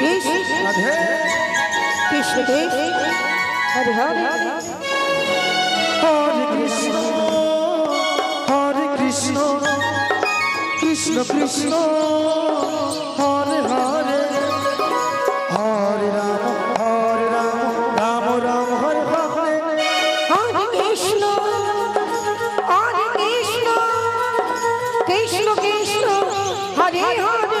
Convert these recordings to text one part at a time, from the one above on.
Hare Krishna Radhe. Krishna Krishna Hare Hare. Hare Krishna Hare Krishna. Krishna Krishna Hare Hare. Hare Ram Hare Ram Ram Ram Hare Hare Hare Krishna Hare Krishna. Krishna Krishna Hare Hare.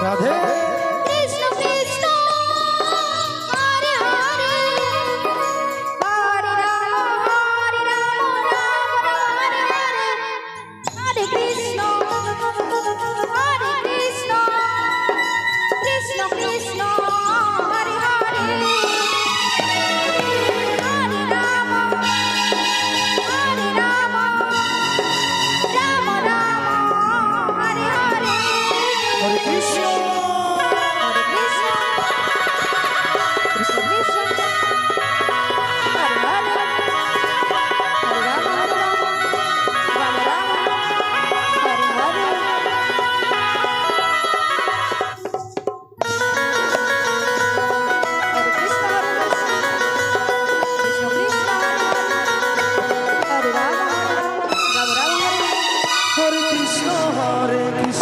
Krishna Hare Krishna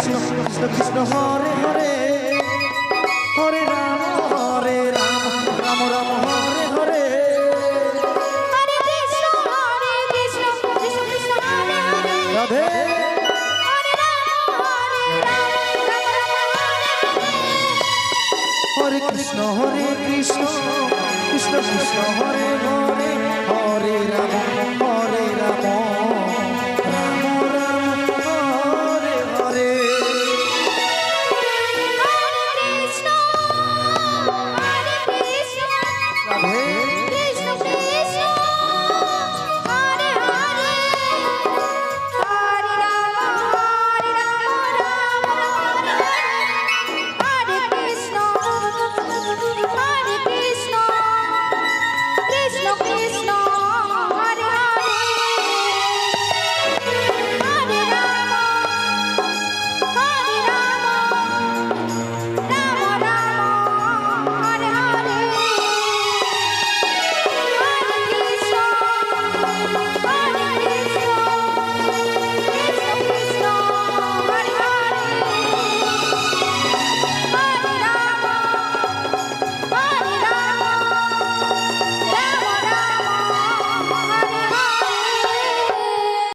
Krishna Krishna Krishna Hare Hare Hare Ram Hare Ram Ram Ram Hare Hare Hare Krishna Hare Krishna Krishna Krishna Hare Hare Radhe Hare Ram